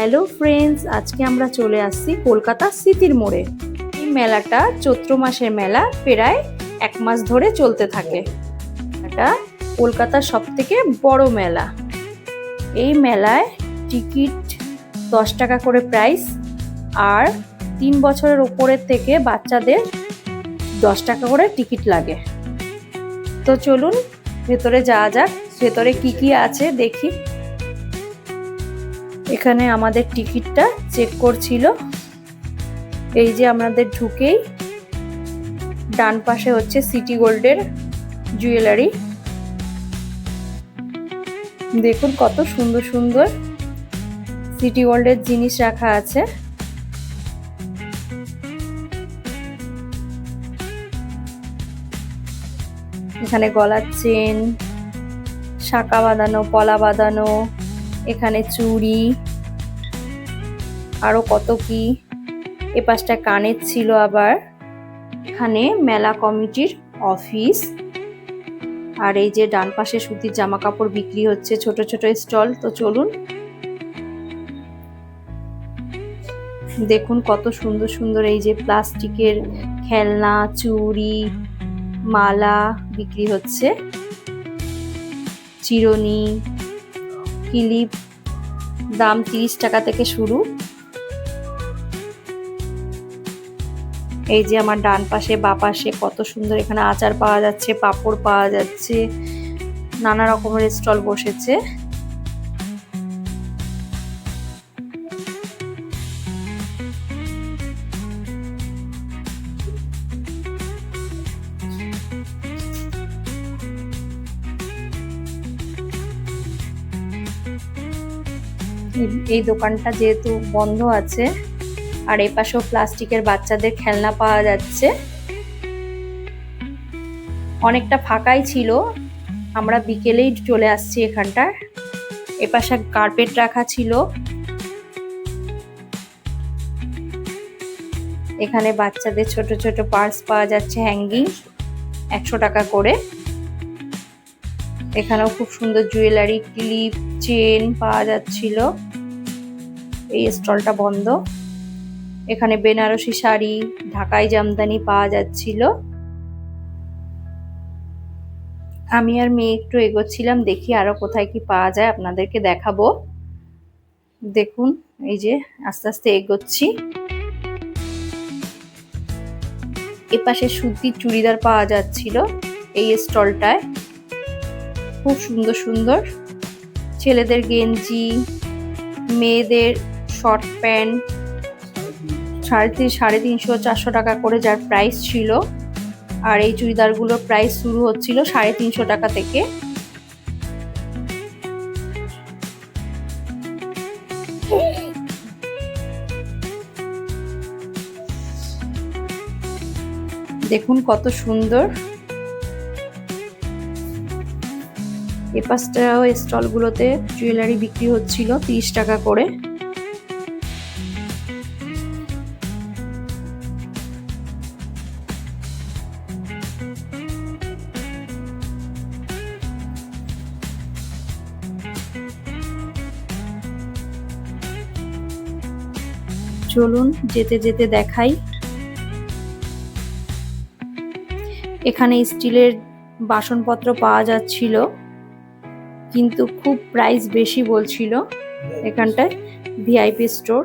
Hello friends আজকে আমরা চলে আসছি কলকাতা স্মৃতির মোড়ে। এই মেলাটা চৈত্র মাসের মেলা, প্রায় এক মাস ধরে চলতে থাকে। এটা কলকাতার সব থেকে বড় মেলা। এই মেলায় টিকিট দশ টাকা করে প্রাইস আর তিন বছরের ওপরের থেকে বাচ্চাদের দশ টাকা করে টিকিট লাগে। তো চলুন, ভেতরে যাওয়া যাক, ভেতরে কি কি আছে দেখি। এখানে আমাদের টিকিটটা চেক করছিল। এই যে আমাদের ঢুকেই ডান পাশে হচ্ছে সিটি গোল্ডের জুয়েলারি। দেখুন কত সুন্দর সুন্দর সিটি গোল্ডের জিনিস রাখা আছে। এখানে গলার চেন, শাঁকা বাঁধানো, পলা বাঁধানো এখানে চুড়ি, আরও কত কি? এ পাশটা কানের ছিল আবার। এখানে মেলা কমিটির অফিস। আর এই যে ডান পাশে সুতির জামা কাপড় বিক্রি হচ্ছে ছোট ছোট স্টল, তো চলুন। দেখুন কত সুন্দর সুন্দর এই যে প্লাস্টিকের খেলনা, চুড়ি, মালা বিক্রি হচ্ছে। চিরুনি ক্লিপ দাম তিরিশ টাকা থেকে শুরু। এই যে আমার ডান পাশে, বা পাশে কত সুন্দর এখানে আচার পাওয়া যাচ্ছে, পাপড় পাওয়া যাচ্ছে, নানা রকমের স্টল বসেছে। এই- দোকানটা যেহেতু বন্ধ আছে, আর এই পাশেও প্লাস্টিকের বাচ্চাদের খেলনা পাওয়া যাচ্ছে। অনেকটা ফাঁকাই ছিল। আমরা বিকেলেই চলে আসছি এখানটায়। এপাশে কার্পেট রাখা ছিল। এখানে বাচ্চাদের ছোট ছোট পার্স পাওয়া যাচ্ছে হ্যাঙ্গিং একশো টাকা করে। এখানেও খুব সুন্দর জুয়েলারি ক্লিপ চেন পাওয়া যাচ্ছিল। এই স্টলটা বন্ধ। এখানে বেনারসি শাড়ি, ঢাকাই জামদানি পাওয়া যাচ্ছিল। আমি আর মেয়ে একটু এগোচ্ছিলাম, দেখি আরও কোথায় কি পাওয়া যায়, আপনাদেরকে দেখাবো। দেখুন, এই যে আস্তে আস্তে এগোচ্ছি। এপাশে সুতির চুড়িদার পাওয়া যাচ্ছিল এই স্টলটায়। খুব সুন্দর সুন্দর। ছেলেদের গেঞ্জি, মেয়েদের শর্ট প্যান্ট, সাড়ে তিন, সাড়ে তিনশো, চারশো টাকা করে যার প্রাইস ছিল। আর এই চুড়িদারগুলোর প্রাইস শুরু হচ্ছিল সাড়ে তিনশো টাকা থেকে। দেখুন কত সুন্দর। এ পাশটা স্টলগুলোতে জুয়েলারি বিক্রি হচ্ছিল তিরিশ টাকা করে। চলুন যেতে যেতে দেখাই। এখানে স্টিলের বাসনপত্র পাওয়া যাচ্ছিল, কিন্তু খুব প্রাইস বেশি বলছিল এখানটায় ভিআইপি স্টোর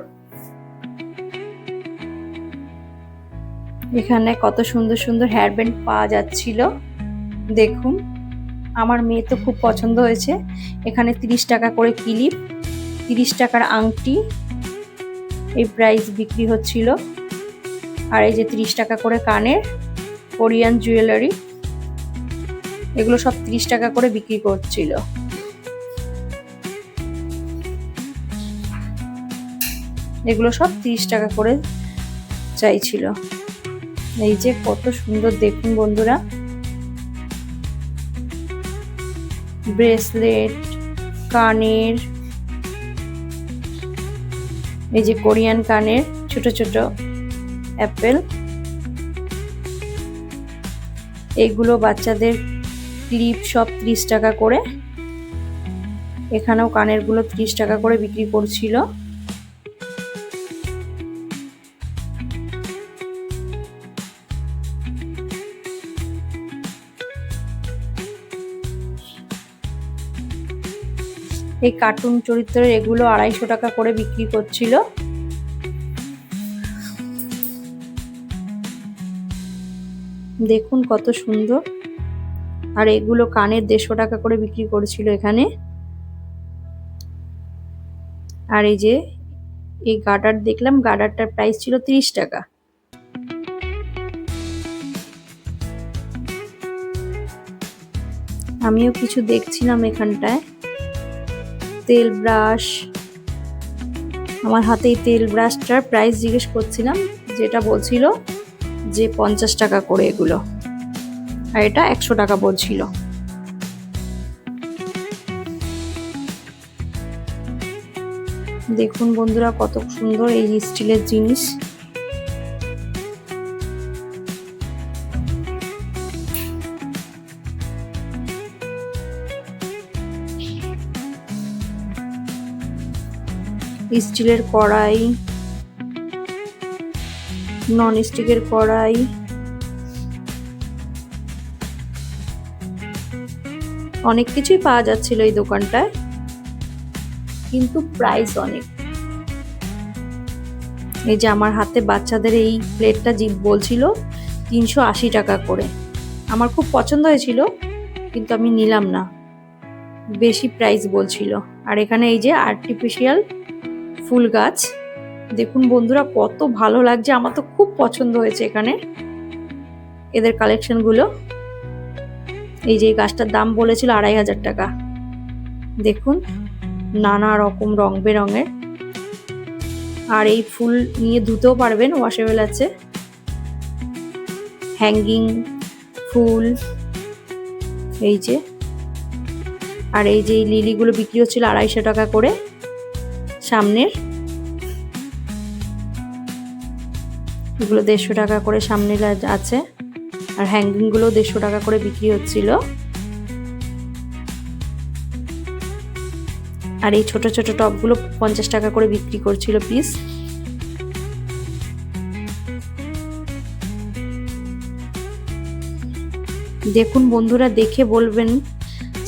এখানে কত সুন্দর সুন্দর হেয়ার ব্যান্ড পাওয়া যাচ্ছিল। দেখুন, আমার মেয়ে তো খুব পছন্দ হয়েছে। এখানে তিরিশ টাকা করে ক্লিপ, তিরিশ টাকার আংটি এই প্রাইস বিক্রি হচ্ছিল। আর এই যে তিরিশ টাকা করে কানের, কোরিয়ান জুয়েলারি এগুলো সব তিরিশ টাকা করে বিক্রি করছিল। এগুলো সব ত্রিশ টাকা করে চাইছিল। এই যে কত সুন্দর দেখুন বন্ধুরা। ব্রেসলেট, কানের এই যে কোরিয়ান কানের ছোট ছোট অ্যাপেল। এগুলো বাচ্চাদের ক্লিপ সব ত্রিশ টাকা করে। এখানেও কানেরগুলো ত্রিশ টাকা করে বিক্রি করছিল। এই কার্টুন চরিত্রের এগুলো আড়াইশো টাকা করে বিক্রি করছিল। দেখুন কত সুন্দর। আর এগুলো কানের দেড়শো টাকা করে বিক্রি করেছিল এখানে। আর এই যে, এই গার্ডার দেখলাম গার্ডারটার প্রাইস ছিল তিরিশ টাকা। আমিও কিছু দেখছিলাম এখানটায়। তেল ব্রাশ। আমার হাতে এই তেল ব্রাশটার প্রাইস জিজ্ঞেস করছিলাম, যেটা বলছিল যে পঞ্চাশ টাকা করে এগুলো। আর এটা একশো টাকা বলছিল। দেখুন বন্ধুরা, কত সুন্দর এই স্টিলের জিনিস। স্টিলের কড়াই নন স্টিকের কড়াই, অনেক কিছুই পাওয়া যাচ্ছিল এই দোকানটায়, কিন্তু প্রাইস অনেক। এই যে আমার হাতে বাচ্চাদের এই প্লেটটা জিপ বলছিল, তিনশো আশি টাকা করে। আমার খুব পছন্দ হয়েছিল, কিন্তু আমি নিলাম না। বেশি প্রাইস বলছিল। আর এখানে এই যে আর্টিফিশিয়াল ফুল গাছ। দেখুন বন্ধুরা, কত ভালো লাগছে। আমার তো খুব পছন্দ হয়েছে এখানে এদের কালেকশনগুলো এই যে গাছটার দাম বলেছিল আড়াই হাজার টাকা। দেখুন, নানা রকম রং বেরঙের। আর এই ফুল নিয়ে ধুতেও পারবেন ওয়াশেবেল আছে। হ্যাঙ্গিং ফুল, এই যে। আর এই যে লিলিগুলো বিক্রি হচ্ছিল আড়াইশো টাকা করে। সামনের। এগুলো দেড়শো টাকা করে সামনে আছে। আর হ্যাঙ্গিংগুলো দেড়শো টাকা করে বিক্রি হচ্ছিল। আর এই ছোট ছোট টপগুলো পঞ্চাশ টাকা করে বিক্রি করছিল পিস দেখুন বন্ধুরা, দেখে বলবেন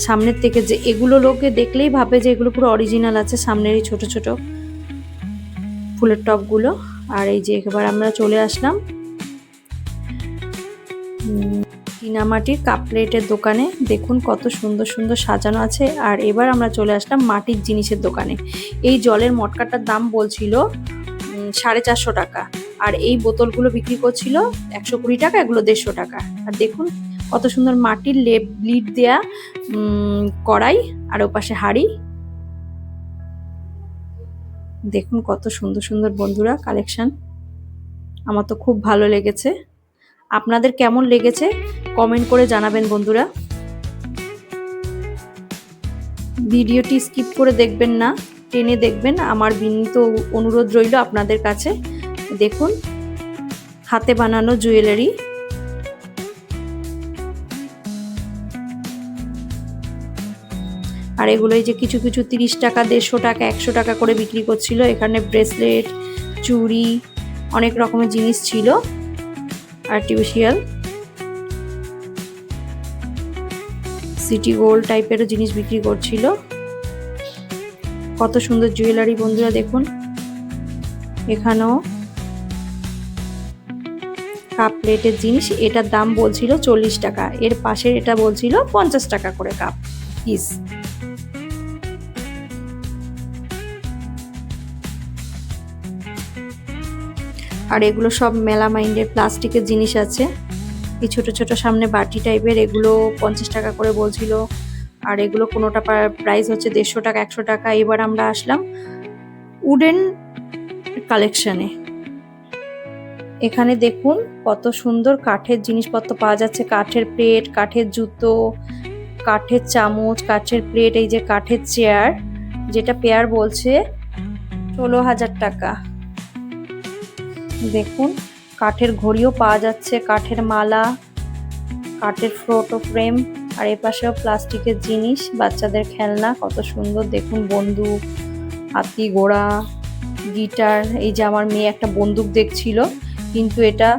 সামনের থেকে যে এগুলো লোকে দেখলেই ভাবে যে এগুলো পুরো অরিজিনাল আছে সামনের এই ছোট ছোট ফুলের টপগুলো আর এই যে এবার আমরা চলে আসলাম চীনামাটির কাপ প্লেটের দোকানে। দেখুন কত সুন্দর সুন্দর সাজানো আছে। আর এবার আমরা চলে আসলাম মাটির জিনিসের দোকানে। এই জলের মটকাটার দাম বলছিল সাড়ে চারশো টাকা। আর এই বোতলগুলো বিক্রি করছিল একশো কুড়ি টাকা, এগুলো দেড়শো টাকা। আর দেখুন কত সুন্দর মাটির লেপ, লিড দেয়া কড়াই আর ওপাশে হাড়ি। দেখুন কত সুন্দর সুন্দর বন্ধুরা কালেকশন। আমার তো খুব ভালো লেগেছে। আপনাদের কেমন লেগেছে? কমেন্ট করে জানাবেন বন্ধুরা। ভিডিওটি স্কিপ করে দেখবেন না, টেনে দেখবেন। আমার বিনীত অনুরোধ রইল আপনাদের কাছে। দেখুন, হাতে বানানো জুয়েলারি। আর এগুলোই যে কিছু কিছু তিরিশ টাকা, দেড়শো টাকা, একশো টাকা করে বিক্রি করছিল। এখানে ব্রেসলেট, চুড়ি, অনেক রকমের জিনিস ছিল। আর্টিফিশিয়াল সিটি গোল্ড টাইপেরও জিনিস বিক্রি করছিল। কত সুন্দর জুয়েলারি বন্ধুরা দেখুন। এখানেও কাপ প্লেটের জিনিস, এটার দাম বলছিল চল্লিশ টাকা। এর পাশের এটা বলছিল পঞ্চাশ টাকা করে কাপ পিস আর এগুলো সব মেলা মাইন্ডের প্লাস্টিকের জিনিস আছে। এই ছোট ছোট সামনে বাটি টাইপের এগুলো পঞ্চাশ টাকা করে বলছিল। আর এগুলো কোনোটা প্রাইস হচ্ছে দেড়শো টাকা, একশো টাকা। এবার আমরা আসলাম উডেন কালেকশনে এখানে দেখুন কত সুন্দর কাঠের জিনিসপত্র পাওয়া যাচ্ছে। কাঠের প্লেট কাঠের জুতো, কাঠের চামচ, কাঠের প্লেট এই যে কাঠের চেয়ার যেটা পেয়ার বলছে ষোলো হাজার টাকা। দেখুন, কাঠের ঘড়িও পাওয়া যাচ্ছে, কাঠের মালা, কাঠের ফটো ফ্রেম, আর এ পাশেও প্লাস্টিকের জিনিস, বাচ্চাদের খেলনা, কত সুন্দর, দেখুন বন্দুক, হাতি, ঘোড়া, গিটার, এই যে আমার মেয়ে একটা বন্দুক দেখছিল, কিন্তু এটা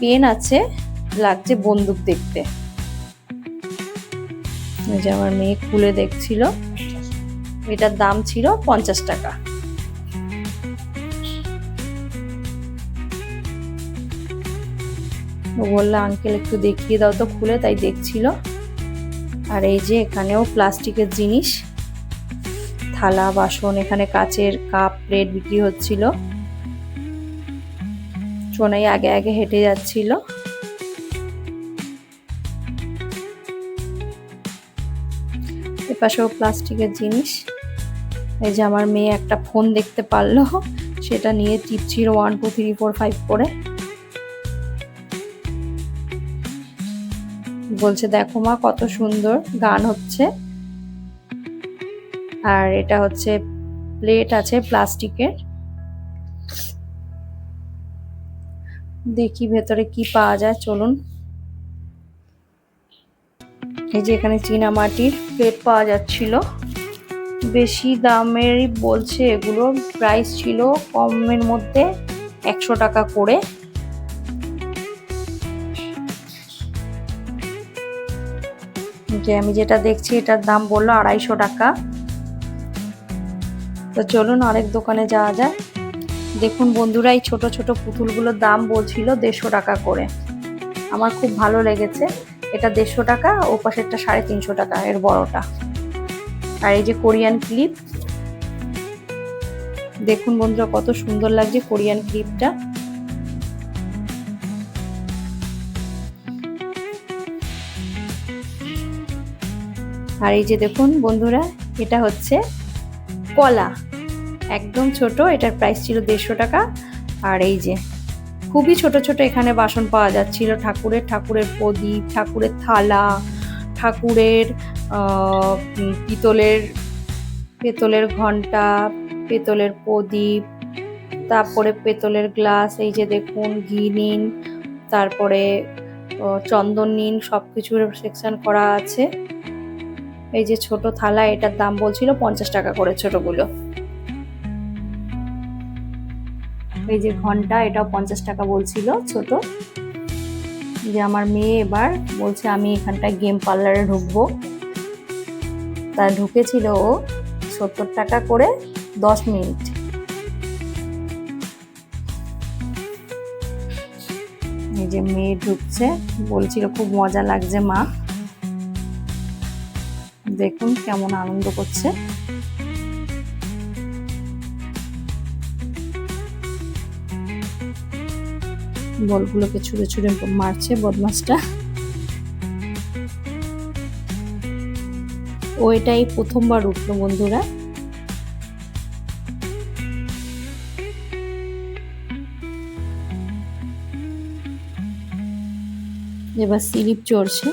পেন আছে, লাগছে বন্দুক দেখতে। যে আমার মেয়ে খুলে দেখছিল, এটার দাম ছিল পঞ্চাশ টাকা। বলল, আঙ্কেল, একটু দেখিয়ে দাও তো খুলে। তাই দেখছিল। আর এই যে এখানেও প্লাস্টিকের জিনিস, থালা, বাসন, এখানে কাচের কাপ, প্লেট বিক্রি হচ্ছিল। সোনাই আগে আগে হেঁটে যাচ্ছিল। এপাশেও প্লাস্টিকের জিনিস। এই যে আমার মেয়ে একটা ফোন দেখতে পারল, সেটা নিয়ে টিপছিল one two three four five করে। বলছে, দেখো মা, কত সুন্দর গান হচ্ছে। আর এটা হচ্ছে প্লেট আছে প্লাস্টিকের। দেখি ভেতরে কি পাওয়া যায়, চলুন। এই যে এখানে চীনা মাটির প্লেট পাওয়া যাচ্ছিল। বেশি দামেরই বলছে এগুলো, প্রাইস ছিল কমের মধ্যে একশো টাকা করে। যে আমি যেটা দেখছি, এটার দাম বলল আড়াইশো টাকা। তো চলুন আরেক দোকানে যাওয়া যায় দেখুন বন্ধুরা, এই ছোট ছোট পুতুলগুলোর দাম বলছিল দেড়শো টাকা করে। আমার খুব ভালো লেগেছে। এটা দেড়শো টাকা, ও পাশেরটা সাড়ে তিনশো টাকা, এর বড়টা। আর এই যে কোরিয়ান ক্লিপ। দেখুন বন্ধুরা, কত সুন্দর লাগছে কোরিয়ান ক্লিপটা। আর এই যে দেখুন বন্ধুরা, এটা হচ্ছে কলা। একদম ছোট, এটার প্রাইস ছিল দেড়শো টাকা। আর এই যে, খুবই ছোট ছোট এখানে বাসন পাওয়া যাচ্ছিল। ঠাকুরের ঠাকুরের প্রদীপ, ঠাকুরের থালা, ঠাকুরের পিতলের, পেতলের ঘণ্টা, পেতলের প্রদীপ, তারপরে পেতলের গ্লাস এই যে দেখুন ঘি নিন তারপরে চন্দন নিন সব কিছুর সেকশন করা আছে। এই যে ছোট থালা, এটার দাম বলছিল পঞ্চাশ টাকা করে ছোটগুলো। এই যে ঘণ্টা, এটাও পঞ্চাশ টাকা বলছিল ছোট। যে আমার মেয়ে এবার বলছে, আমি এখানটায় গেম পার্লারে ঢুকবো। তা ঢুকেছিল ও সত্তর টাকা করে দশ মিনিট। এই যে মেয়ে ঢুকছে, বলছিল, খুব মজা লাগছে মা। দেখুন কেমন আনন্দ করছে। বলগুলোকে ছুঁড়ে ছুঁড়ে মারছে বদমাসটা। ও এটাই প্রথমবার উঠল বন্ধুরা। এবার স্লিপ চড়ছে।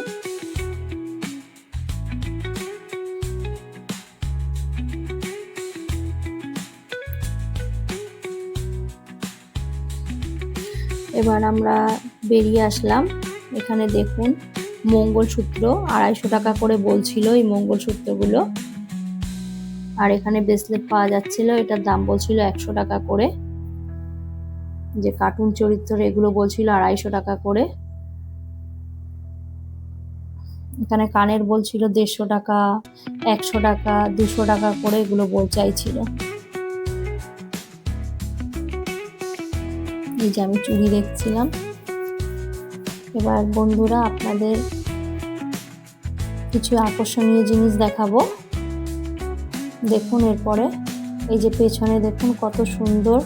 এবার আমরা বেরিয়ে আসলাম। এখানে দেখুন, মঙ্গলসূত্র আড়াইশো টাকা করে বলছিল এই মঙ্গলসূত্রগুলো। আর এখানে ব্রেসলেট পাওয়া যাচ্ছিল, এটার দাম বলছিল একশো টাকা করে। যে কার্টুন চরিত্র এগুলো বলছিল আড়াইশো টাকা করে। এখানে কানের বলছিল দেড়শো টাকা, একশো টাকা, দুশো টাকা করে এগুলো বল চাইছিল। এই যে আমি চুড়ি দেখছিলাম। এবার বন্ধুরা আপনাদের কিছু আকর্ষণীয় জিনিস দেখাবো। দেখুন এরপরে, এই যে পেছনে দেখুন কত সুন্দর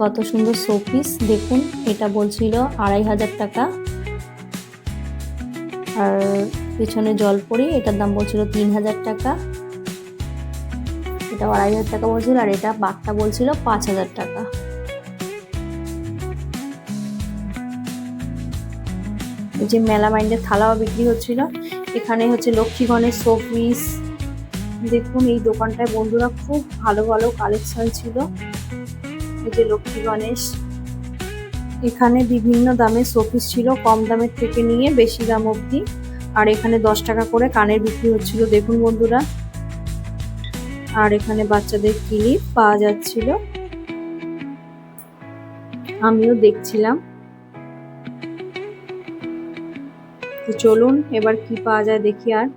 কত সুন্দর শোপিস দেখুন, এটা বলছিল আড়াই হাজার টাকা। আর পেছনে জলপরি, এটার দাম বলছিল তিন হাজার টাকা। এটা আড়াই হাজার টাকা বলছিল, আর এটা বাঘটা বলছিল পাঁচ হাজার টাকা। যে মেলা মাইন্ডের থালাও বিক্রি হচ্ছিল। এখানে হচ্ছে লক্ষ্মীগণের শোপিস। দেখুন, এই দোকানটায় বন্ধুরা খুব ভালো ভালো কালেকশন ছিল। এই যে লক্ষ্মী গণেশ। এখানে বিভিন্ন দামের শোপিস ছিল, কম দামের থেকে নিয়ে বেশি দাম অবধি। আর এখানে দশ টাকা করে কানের বিক্রি হচ্ছিল, দেখুন বন্ধুরা। আর এখানে বাচ্চাদের ক্লিপ পাওয়া যাচ্ছিল। আমিও দেখছিলাম। তো চলুন, এবার কি পাওয়া যায় দেখি আর।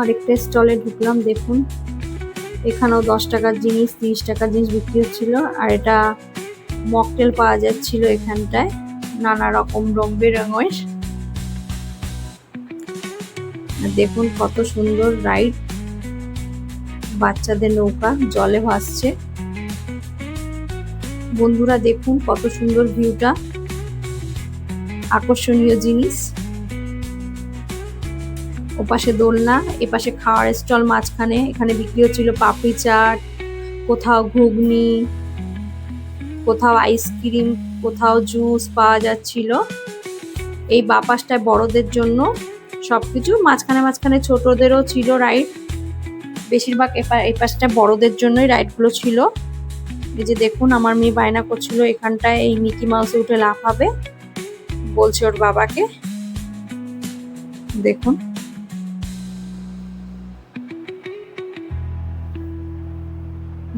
আরেকটা স্টলে ঢুকলাম, দেখুন। এখানেও দশ টাকার জিনিস, তিরিশ টাকার জিনিস বিক্রি হচ্ছিল, আর এটা মকটেল পাওয়া যাচ্ছিল এখানটায়, নানা রকম রং বেরঙের দেখুন কত সুন্দর রাইড। বাচ্চাদের নৌকা, জলে ভাসছে। বন্ধুরা দেখুন কত সুন্দর ভিউটা। আকর্ষণীয় জিনিস। ওপাশে দোলনা, এপাশে খাওয়ার স্টল মাঝখানে, এখানে বিক্রি হচ্ছিল পাপড়ি চাট, কোথাও ঘুগনি। কোথাও আইসক্রিম, কোথাও জুস পাওয়া যাচ্ছিল। এই বাপাসটায় বড়দের জন্য সব কিছু মাঝখানে মাঝখানে ছোটদেরও ছিল রাইড বেশিরভাগ এই পাশটা বড়দের জন্যই রাইডগুলো ছিল। এই যে দেখুন, আমার মেয়ে বায়না করছিল এখানটায়, এই মিকি মাউসে উঠে লাফাবে। বলছে ওর বাবাকে। দেখুন।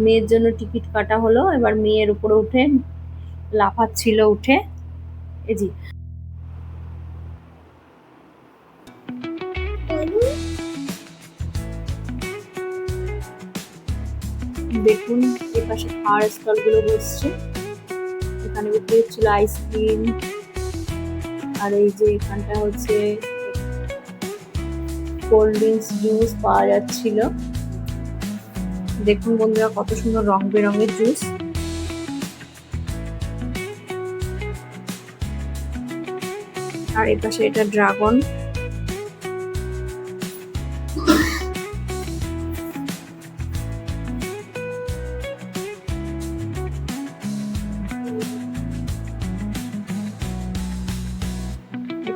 মেয়ের জন্য টিকিট কাটা হলো, এবার মেয়ের উপরে উঠে লাফাচ্ছিল উঠে। এই জি দেখুন এপাশে খাওয়ার স্টলগুলো বসছে। এখানে বিক্রি হচ্ছিল আইসক্রিম। আর এই যে এখানটা হচ্ছে কোল্ড ড্রিঙ্কস জুস পাওয়া যাচ্ছিল। দেখুন বন্ধুরা, কত সুন্দর রং বেরঙের জুস আর এর পাশে এটা ড্রাগন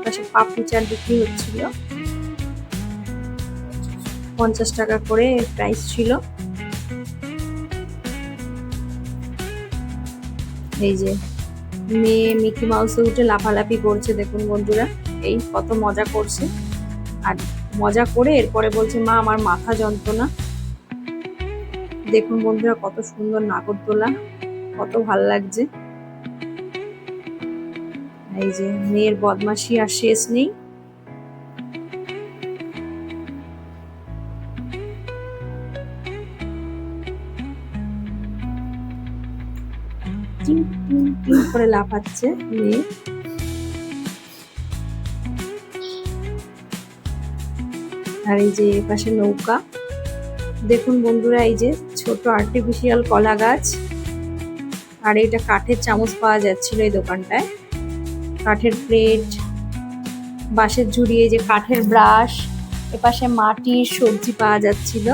পাশে পাপড়ি চাট বিক্রি হচ্ছিল। পঞ্চাশ টাকা করে প্রাইস ছিল। এই যে মেয়ে মিকি মাউসে উঠে লাফালাফি করছে, দেখুন বন্ধুরা, এই কত মজা করছে। আর মজা করে এরপরে বলছে, মা, আমার মাথা যন্ত্রণা। দেখুন বন্ধুরা, কত সুন্দর নাগরদোলা, কত ভালো লাগছে। এই যে মেয়ের বদমাশি আর শেষ নেই। করে লাফাচ্ছে, মেয়ে। আর এই যে পাশে নৌকা। দেখুন বন্ধুরা, এই যে ছোট আর্টিফিশিয়াল কলা গাছ। আর এটা কাঠের চামচ পাওয়া যাচ্ছিল এই দোকানটায়। কাঠের প্লেট, বাঁশের ঝুড়ি, এই যে কাঠের ব্রাশ, এপাশে মাটির সবজি পাওয়া যাচ্ছিল।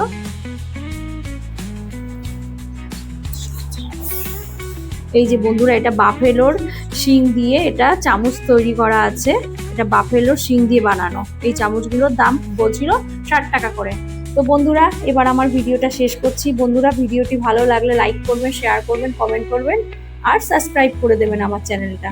এই যে বন্ধুরা, এটা বাফেলোর শিং দিয়ে এটা চামচ তৈরি করা আছে। এটা বাফেলোর শিং দিয়ে বানানো। এই চামচগুলোর দাম বলছিল ষাট টাকা করে। তো বন্ধুরা, এবার আমার ভিডিওটা শেষ করছি। বন্ধুরা, ভিডিওটি ভালো লাগলে লাইক করবেন শেয়ার করবেন কমেন্ট করবেন, আর সাবস্ক্রাইব করে দেবেন আমার চ্যানেলটা